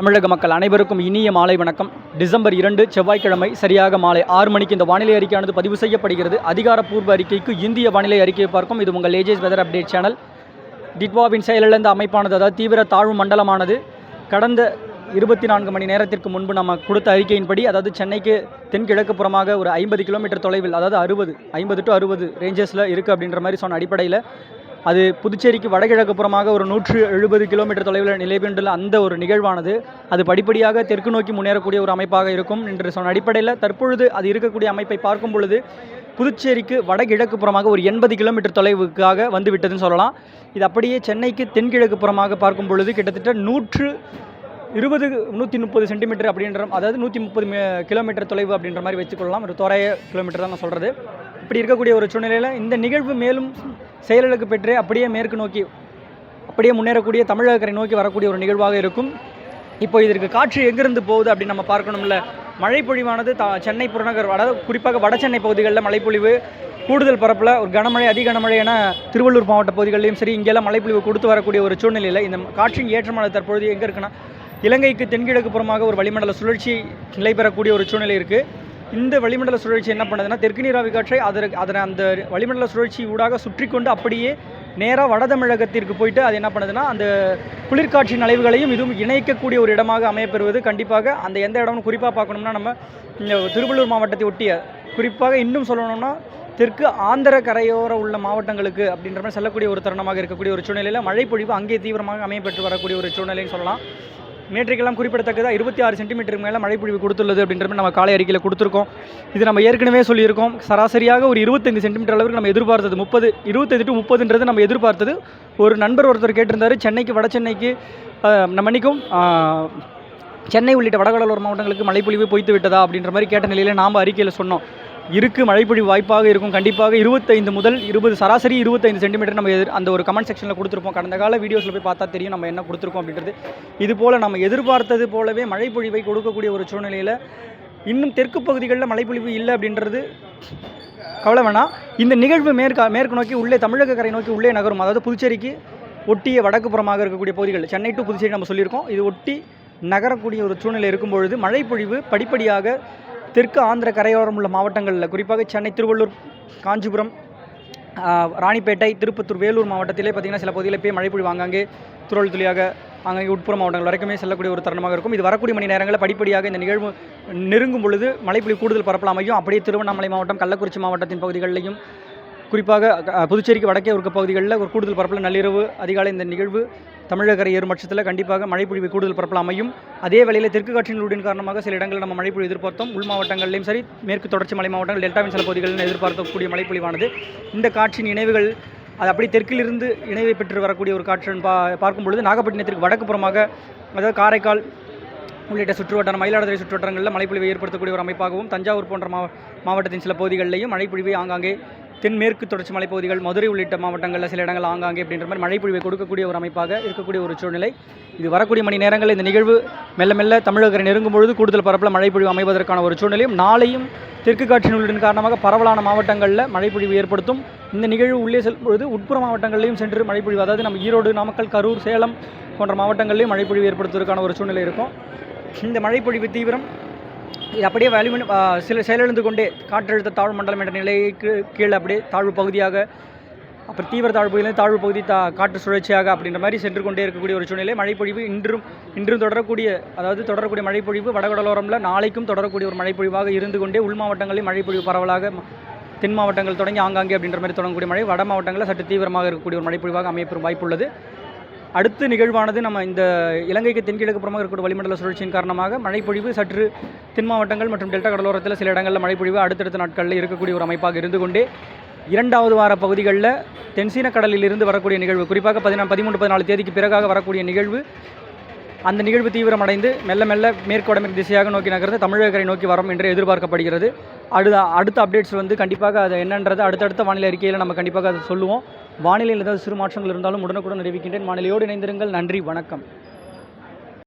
தமிழக மக்கள் அனைவருக்கும் இனிய மாலை வணக்கம். டிசம்பர் இரண்டு செவ்வாய்க்கிழமை சரியாக மாலை ஆறு மணிக்கு இந்த வானிலை அறிக்கையானது பதிவு செய்யப்படுகிறது. அதிகாரப்பூர்வ அறிக்கைக்கு இந்திய வானிலை அறிக்கையை பார்க்கும். இது உங்கள் ஏஜேஸ் வெதர் அப்டேட் சேனல். டிட்வாவின் செயலிழந்த அமைப்பானது அதாவது தீவிர தாழ்வு மண்டலமானது கடந்த இருபத்தி நான்கு மணி நேரத்திற்கு முன்பு நம்ம கொடுத்த அறிக்கையின்படி அதாவது சென்னைக்கு தென்கிழக்கு புறமாக ஒரு ஐம்பது கிலோமீட்டர் தொலைவில் அதாவது அறுபது ஐம்பது டு அறுபது ரேஞ்சஸில் இருக்குது அப்படின்ற மாதிரி சொன்ன அடிப்படையில் அது புதுச்சேரிக்கு வடகிழக்கு புறமாக ஒரு நூற்று எழுபது கிலோமீட்டர் தொலைவில் நிலை கொண்டுள்ள அந்த ஒரு நிகழ்வானது அது படிப்படியாக தெற்கு நோக்கி முன்னேறக்கூடிய ஒரு அமைப்பாக இருக்கும் என்று சொன்ன அடிப்படையில் தற்பொழுது அது இருக்கக்கூடிய அமைப்பை பார்க்கும் பொழுது புதுச்சேரிக்கு வடகிழக்கு புறமாக ஒரு எண்பது கிலோமீட்டர் தொலைவுக்காக வந்து விட்டதுன்னு சொல்லலாம். இது அப்படியே சென்னைக்கு தென்கிழக்கு புறமாக பார்க்கும் பொழுது கிட்டத்தட்ட நூற்று இருபது நூற்றி முப்பது சென்டிமீட்டர் அப்படின்ற அதாவது நூற்றி முப்பது கிலோமீட்டர் தொலைவு அப்படின்ற மாதிரி வச்சுக்கொள்ளலாம். ஒரு தோராய கிலோமீட்டர் தான் நான் சொல்கிறது இப்படி இருக்கக்கூடிய ஒரு சூழ்நிலையில் இந்த நிகழ்வு மேலும் செயலிழக்கு பெற்று அப்படியே மேற்கு நோக்கி அப்படியே முன்னேறக்கூடிய தமிழகரை நோக்கி வரக்கூடிய ஒரு நிகழ்வாக இருக்கும். இப்போ இதற்கு காற்று எங்கிருந்து போகுது அப்படின்னு நம்ம பார்க்கணும்ல. மழைப்பொழிவானது த சென்னை புறநகர் வட குறிப்பாக வட சென்னை பகுதிகளில் மழைப்பொழிவு கூடுதல் பரப்பில் ஒரு கனமழை அதிக கனமழை என திருவள்ளூர் மாவட்ட பகுதிகளிலும் சரி இங்கெல்லாம் மழைப்பொழிவு கொடுத்து வரக்கூடிய ஒரு சூழ்நிலையில் இந்த காற்றின் ஏற்றமானது தற்பொழுது எங்கே இருக்குன்னா இலங்கைக்கு தென்கிழக்கு புறமாக ஒரு வளிமண்டல சுழற்சி நிலை பெறக்கூடிய ஒரு சூழ்நிலை இருக்குது இந்த வளிமண்டல சுழற்சி என்ன பண்ணுதுன்னா தெற்கு நீராவி காற்றை அதற்கு அதனை அந்த வளிமண்டல சுழற்சி ஊடாக சுற்றி கொண்டு அப்படியே நேராக வட தமிழகத்திற்கு போயிட்டு அது என்ன பண்ணுதுன்னா அந்த குளிர்காட்சியின் அலைவுகளையும் இதுவும் இணைக்கக்கூடிய ஒரு இடமாக அமையப்பெறுவது. கண்டிப்பாக அந்த எந்த இடம்னு குறிப்பாக பார்க்கணும்னா நம்ம இந்த திருவள்ளூர் மாவட்டத்தை ஒட்டிய குறிப்பாக இன்னும் சொல்லணும்னா தெற்கு ஆந்திர கரையோர உள்ள மாவட்டங்களுக்கு அப்படின்ற மாதிரி செல்லக்கூடிய ஒரு தருணமாக இருக்கக்கூடிய ஒரு சூழ்நிலையில் மழைப்பொழிவு அங்கே தீவிரமாக அமையப்பெற்று வரக்கூடிய ஒரு சூழ்நிலைன்னு சொல்லலாம். நேற்றைக்கெல்லாம் குறிப்பிடத்தக்கதாக இருபத்தி ஆறு சென்டிமீட்டருக்கு மேலே மழைப்பொழிவு கொடுத்துள்ளது அப்படின்ற மாதிரி நம்ம காலை அறிக்கையில் கொடுத்துருக்கோம். இது நம்ம ஏற்கனவே சொல்லியிருக்கோம். சராசரியாக ஒரு இருபத்தஞ்சு சென்டிமீட்டர் அளவுக்கு நம்ம எதிர்பார்த்தது முப்பது இருபத்தஞ்சு டு முப்பதுன்றது நம்ம எதிர்பார்த்தது. ஒரு நண்பர் ஒருத்தர் கேட்டிருந்தாரு சென்னைக்கு வட சென்னைக்கு நம்ம மன்னிக்கும் சென்னை உள்ளிட்ட வடகடலோர மாவட்டங்களுக்கு மழைப்பொழிவு பொய்த்து விட்டதா அப்படின்ற மாதிரி கேட்ட நிலையில் நாம் அறிக்கையில் சொன்னோம். இருக்குது மழைப்பொழிவு வாய்ப்பாக இருக்கும். கண்டிப்பாக இருபத்தைந்து முதல் இருபது சராசரி இருபத்தைந்து சென்டிமீட்டர் நம்ம எதிர் அந்த ஒரு கமெண்ட் செக்ஷனில் கொடுத்துருப்போம். கடந்த கால வீடியோஸில் போய் பார்த்தா தெரியும் நம்ம என்ன கொடுத்துருக்கோம் அப்படின்றது. இது போல் நம்ம எதிர்பார்த்தது போலவே மழைப்பொழிவை கொடுக்கக்கூடிய ஒரு சூழ்நிலையில் இன்னும் தெற்கு பகுதிகளில் மழைப்பொழிவு இல்லை அப்படின்றது கவலை வேணாம். இந்த நிகழ்வு மேற்கு மேற்கு நோக்கி உள்ளே தமிழக கரை நோக்கி உள்ளே நகரும். அதாவது புதுச்சேரிக்கு ஒட்டிய வடக்கு புறமாக இருக்கக்கூடிய பகுதிகள் சென்னை டு புதுச்சேரி நம்ம சொல்லியிருக்கோம். இது ஒட்டி நகரக்கூடிய ஒரு சூழ்நிலை இருக்கும் பொழுது மழைப்பொழிவு படிப்படியாக தெற்கு ஆந்திர கரையோரம் உள்ள மாவட்டங்களில் குறிப்பாக சென்னை திருவள்ளூர் காஞ்சிபுரம் ராணிப்பேட்டை திருப்பத்தூர் வேலூர் மாவட்டத்திலே பார்த்திங்கன்னா சில பகுதிகளில் போய் மழைப்பொழிவு அங்கே துறள் துளியாக ஆங்காங்கே உட்புற மாவட்டங்கள் வரைக்குமே செல்லக்கூடிய ஒரு தருணமாக இருக்கும். இது வரக்கூடிய மணி நேரங்களில் படிப்படியாக இந்த நிகழ்வு நெருங்கும் பொழுது மழைப்பொழி கூடுதல் பரப்பல் அமையும் அப்படியே திருவண்ணாமலை மாவட்டம் கள்ளக்குறிச்சி மாவட்டத்தின் பகுதிகளிலையும் குறிப்பாக புதுச்சேரிக்கு வடக்கே இருக்க பகுதிகளில் ஒரு கூடுதல் பரப்பில் நள்ளிரவு அதிகாலை இந்த நிகழ்வு தமிழக கரை ஏறும் பட்சத்தில் கண்டிப்பாக மழைப்பொழிவு கூடுதல் பரப்பலாம் அமையும். அதே வேளையில் தெற்கு காற்றின் காரணமாக சில இடங்களில் நம்ம மழைப்பொழிவு எதிர்பார்த்தோம். உள் மாவட்டங்களிலும் சரி மேற்கு தொடர்ச்சி மலை மாவட்டங்கள் டெல்டாவின் சில பகுதிகளில் எதிர்பார்க்கக்கூடிய மழைப்பொழிவானது. இந்த காற்றின் இணைவுகள் அது அப்படி தெற்கிலிருந்து இணைவை பெற்று வரக்கூடிய ஒரு காற்றுன்னு பா பார்க்கும் பொழுது நாகப்பட்டினத்திற்கு வடக்கு புறமாக அதாவது காரைக்கால் உள்ளிட்ட சுற்றுவட்டாரம் மயிலாடுதுறை சுற்றுவட்டாரங்களில் மழைப்பொழிவை ஏற்படுத்தக்கூடிய ஒரு அமைப்பாகவும் தஞ்சாவூர் போன்ற மாவட்டத்தின் சில பகுதிகளிலையும் மழைப்பொழிவை ஆங்காங்கே தென்மேற்கு தொடர்ச்சி மலைப்பகுதிகள் மதுரை உள்ளிட்ட மாவட்டங்களில் சில இடங்கள் ஆங்காங்கே அப்படின்ற மாதிரி மழைப்பொழிவை கொடுக்கக்கூடிய ஒரு அமைப்பாக இருக்கக்கூடிய ஒரு சூழ்நிலை. இது வரக்கூடிய மணி நேரங்களில் இந்த நிகழ்வு மெல்ல மெல்ல தமிழகரை நெருங்கும் பொழுது கூடுதல் பரப்பில் மழைப்பொழிவு அமைவதற்கான ஒரு சூழ்நிலையும் நாளையும் தெற்கு காற்றினுடன் காரணமாக பரவலான மாவட்டங்களில் மழைப்பொழிவு ஏற்படுத்தும். இந்த நிகழ்வு உள்ளே செல்லும் பொழுது உட்புற மாவட்டங்களிலையும் சென்று மழைப்பொழிவு அதாவது நம்ம ஈரோடு நாமக்கல் கரூர் சேலம் போன்ற மாவட்டங்களிலையும் மழைப்பொழிவு ஏற்படுத்துவதற்கான ஒரு சூழ்நிலை இருக்கும். இந்த மழைப்பொழிவு தீவிரம் இது அப்படியே வலிமின் சில செயலிழந்து கொண்டே காற்றழுத்த தாழ்வு மண்டலம் என்ற நிலைக்கு கீழே அப்படியே தாழ்வு பகுதியாக அப்புறம் தீவிர தாழ்வு பகுதியிலிருந்து தாழ்வு பகுதி தா காற்று சுழற்சியாக அப்படின்ற மாதிரி சென்று கொண்டே இருக்கக்கூடிய ஒரு சூழ்நிலை. மழைப்பொழிவு இன்றும் இன்றும் தொடரக்கூடிய அதாவது தொடரக்கூடிய மழைப்பொழிவு வடகடலோரமில் நாளைக்கும் தொடரக்கூடிய ஒரு மழைப்பொழிவாக இருந்து கொண்டே உள் மாவட்டங்களில் மழைப்பொழிவு பரவலாக தென் மாவட்டங்கள் தொடங்கி ஆங்காங்கே அப்படின்ற மாதிரி தொடங்கக்கூடிய மழை வட மாவட்டங்களில் சற்று தீவிரமாக இருக்கக்கூடிய ஒரு மழைப்பொழிவாக அமையப்பெறும் வாய்ப்புள்ளது. அடுத்த நிகழ்வானது நம்ம இந்த இலங்கைக்கு தென்கிழக்கு புறமாக இருக்கக்கூடிய வளிமண்டல சுழற்சியின் காரணமாக மழைப்பொழிவு சற்று தென் மாவட்டங்கள் மற்றும் டெல்டா கடலோரத்தில் சில இடங்களில் மழைப்பொழிவு அடுத்தடுத்த நாட்களில் இருக்கக்கூடிய ஒரு அமைப்பாக இருந்து கொண்டே இரண்டாவது வார பகுதிகளில் தென்சீன கடலில் இருந்து வரக்கூடிய நிகழ்வு குறிப்பாக பதினா பதிமூன்று பதினாலு தேதிக்கு பிறகாக வரக்கூடிய நிகழ்வு அந்த நிகழ்வு தீவிரமடைந்து மெல்ல மெல்ல மேற்கு வடமேற்கு திசையாக நோக்கி நகர்ந்து தமிழகரை நோக்கி வரும் என்று எதிர்பார்க்கப்படுகிறது. அடுத்த அடுத்த அப்டேட்ஸ் வந்து கண்டிப்பாக அது என்னன்றது அடுத்தடுத்த வானிலை அறிக்கையில் நம்ம கண்டிப்பாக அதை சொல்லுவோம். வானிலையில் ஏதாவது சிறு மாற்றங்கள் இருந்தாலும் உடனுக்குடன் அறிவிக்கின்றேன். வானிலையோடு இணைந்திருங்கள். நன்றி. வணக்கம்.